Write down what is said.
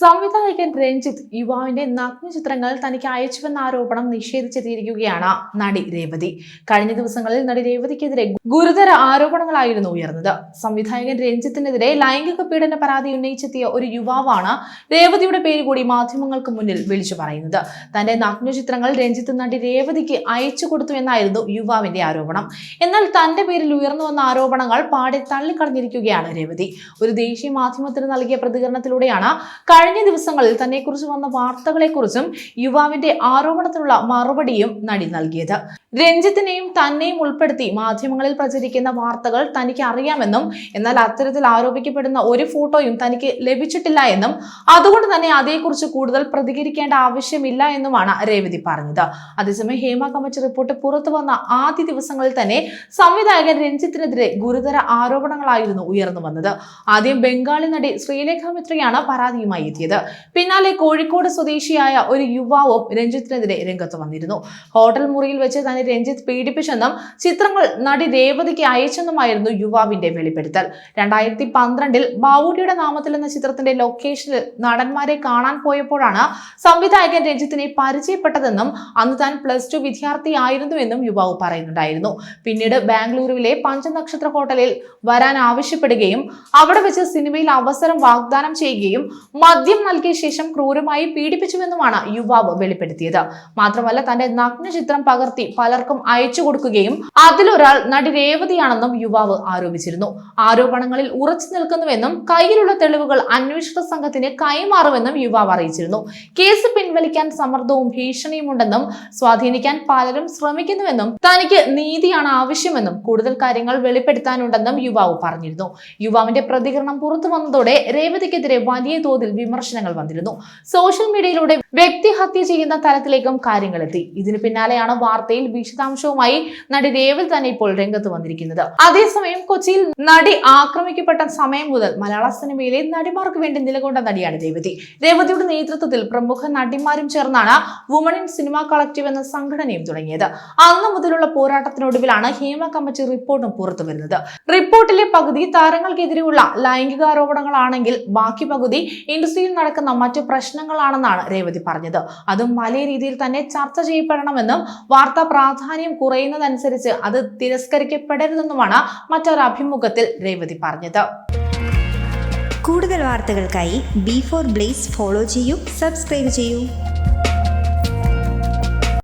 സംവിധായകൻ രഞ്ജിത്ത് യുവാവിന്റെ നഗ്ന ചിത്രങ്ങൾ തനിക്ക് അയച്ചുവെന്ന ആരോപണം നിഷേധിച്ചെത്തിയിരിക്കുകയാണ് നടി രേവതി. കഴിഞ്ഞ ദിവസങ്ങളിൽ നടി രേവതിക്കെതിരെ ഗുരുതര ആരോപണങ്ങളായിരുന്നു ഉയർന്നത്. സംവിധായകൻ രഞ്ജിത്തിനെതിരെ ലൈംഗിക പീഡന പരാതി ഉന്നയിച്ചെത്തിയ ഒരു യുവാവാണ് രേവതിയുടെ പേര് കൂടി മാധ്യമങ്ങൾക്ക് മുന്നിൽ വിളിച്ചു പറയുന്നത്. തന്റെ നഗ്ന ചിത്രങ്ങൾ രഞ്ജിത്ത് നടി രേവതിക്ക് അയച്ചു കൊടുത്തു എന്നായിരുന്നു യുവാവിന്റെ ആരോപണം. എന്നാൽ തന്റെ പേരിൽ ഉയർന്നു വന്ന ആരോപണങ്ങൾ പാടെ തള്ളിക്കളഞ്ഞിരിക്കുകയാണ് രേവതി. ഒരു ദേശീയ മാധ്യമത്തിന് നൽകിയ പ്രതികരണത്തിലൂടെയാണ് കഴിഞ്ഞ ദിവസങ്ങളിൽ തന്നെ തന്നെക്കുറിച്ച് വന്ന വാർത്തകളെക്കുറിച്ചും യുവാവിന്റെ ആരോപണത്തിനുള്ള മറുപടിയും നടി നൽകിയത്. രഞ്ജിത്തിനെയും തന്നെയും ഉൾപ്പെടുത്തി മാധ്യമങ്ങളിൽ പ്രചരിക്കുന്ന വാർത്തകൾ തനിക്ക് അറിയാമെന്നും എന്നാൽ അത്തരത്തിൽ ആരോപിക്കപ്പെടുന്ന ഒരു ഫോട്ടോയും തനിക്ക് ലഭിച്ചിട്ടില്ല എന്നും അതുകൊണ്ട് തന്നെ അതേക്കുറിച്ച് കൂടുതൽ പ്രതികരിക്കേണ്ട ആവശ്യമില്ല എന്നുമാണ് രേവതി പറഞ്ഞത്. അതേസമയം ഹേമ കമ്മിറ്റി റിപ്പോർട്ട് പുറത്തു വന്ന ആദ്യ ദിവസങ്ങളിൽ തന്നെ സംവിധായകൻ രഞ്ജിത്തിനെതിരെ ഗുരുതര ആരോപണങ്ങളായിരുന്നു ഉയർന്നു വന്നത്. ആദ്യം ബംഗാളി നടി ശ്രീലേഖ മിത്രയാണ് പരാതിയുമായി എത്തിയത്. പിന്നാലെ കോഴിക്കോട് സ്വദേശിയായ ഒരു യുവാവും രഞ്ജിത്തിനെതിരെ രംഗത്ത് വന്നിരുന്നു. ഹോട്ടൽ മുറിയിൽ വെച്ച് തന്നെ രഞ്ജിത്ത് പീഡിപ്പിച്ചെന്നും ചിത്രങ്ങൾ നടി രേവതിക്ക് അയച്ചെന്നുമായിരുന്നു യുവാവിന്റെ വെളിപ്പെടുത്തൽ. രണ്ടായിരത്തി പന്ത്രണ്ടിൽ ബാവൂട്ടിയുടെ നാമത്തിൽ എന്ന ചിത്രത്തിന്റെ ലൊക്കേഷനിൽ നടന്മാരെ കാണാൻ പോയപ്പോഴാണ് സംവിധായകൻ രഞ്ജിത്തിനെ പരിചയപ്പെട്ടതെന്നും അന്ന് താൻ പ്ലസ് ടു വിദ്യാർത്ഥിയായിരുന്നുവെന്നും യുവാവ് പറയുന്നുണ്ടായിരുന്നു. പിന്നീട് ബാംഗ്ലൂരുവിലെ പഞ്ചനക്ഷത്ര ഹോട്ടലിൽ വരാൻ ആവശ്യപ്പെടുകയും അവിടെ വെച്ച് സിനിമയിൽ അവസരം വാഗ്ദാനം ചെയ്യുകയും നൽകിയ ശേഷം ക്രൂരമായി പീഡിപ്പിച്ചുവെന്നുമാണ് യുവാവ് വെളിപ്പെടുത്തിയത്. മാത്രമല്ല തന്റെ നഗ്നചിത്രം പകർത്തി പലർക്കും അയച്ചു കൊടുക്കുകയും അതിലൊരാൾ നടി രേവതിയാണെന്നും യുവാവ് ആരോപിച്ചിരുന്നു. ആരോപണങ്ങളിൽ ഉറച്ചു നിൽക്കുന്നുവെന്നും കയ്യിലുള്ള തെളിവുകൾ അന്വേഷണ സംഘത്തിന് കൈമാറുമെന്നും യുവാവ് അറിയിച്ചിരുന്നു. കേസ് പിൻവലിക്കാൻ സമ്മർദ്ദവും ഭീഷണിയും ഉണ്ടെന്നും സ്വാധീനിക്കാൻ പലരും ശ്രമിക്കുന്നുവെന്നും തനിക്ക് നീതിയാണ് ആവശ്യമെന്നും കൂടുതൽ കാര്യങ്ങൾ വെളിപ്പെടുത്താനുണ്ടെന്നും യുവാവ് പറഞ്ഞിരുന്നു. യുവാവിന്റെ പ്രതികരണം പുറത്തു വന്നതോടെ രേവതിക്കെതിരെ വലിയ തോതിൽ വിമർശനങ്ങൾ വന്നിരുന്നു. സോഷ്യൽ മീഡിയയിലൂടെ വ്യക്തിഹത്യ ചെയ്യുന്ന തലത്തിലേക്കും കാര്യങ്ങൾ എത്തി ഇതിന് പിന്നാലെയാണ് വാർത്തയിൽ വിശദാംശവുമായി നടി രേവൽ തന്നെ ഇപ്പോൾ രംഗത്ത് വന്നിരിക്കുന്നത്. അതേസമയം കൊച്ചിയിൽ നടി ആക്രമിക്കപ്പെട്ട സമയം മുതൽ മലയാള സിനിമയിലെ നടിമാർക്ക് വേണ്ടി നിലകൊണ്ട നടിയാണ് രേവതി. രേവതിയുടെ നേതൃത്വത്തിൽ പ്രമുഖ നടിമാരും ചേർന്നാണ് വുമൺ ഇൻ സിനിമ കളക്റ്റീവ് എന്ന സംഘടനയും തുടങ്ങിയത്. അന്ന് മുതലുള്ള പോരാട്ടത്തിനൊടുവിലാണ് ഹേമ കമ്മിറ്റി റിപ്പോർട്ടും പുറത്തു വരുന്നത്. റിപ്പോർട്ടിലെ പകുതി താരങ്ങൾക്കെതിരെയുള്ള ലൈംഗികാരോപണങ്ങളാണെങ്കിൽ ബാക്കി പകുതി ഇൻഡസ്ട്രിയിൽ നടക്കുന്ന മറ്റു പ്രശ്നങ്ങളാണെന്നാണ് രേവതി പറഞ്ഞത്. അതും വലിയ രീതിയിൽ തന്നെ ചർച്ച ചെയ്യപ്പെടണമെന്നും വാർത്ത പ്രാധാന്യം കുറയുന്നതനുസരിച്ച് അത് തിരസ്കരിക്കപ്പെടരുതെന്നുമാണ് മറ്റൊരു അഭിമുഖത്തിൽ രേവതി പറഞ്ഞത്. കൂടുതൽ വാർത്തകൾക്കായി ബി ഫോർ ബ്ലേസ് ഫോളോ ചെയ്യൂ സബ്സ്ക്രൈബ് ചെയ്യൂ.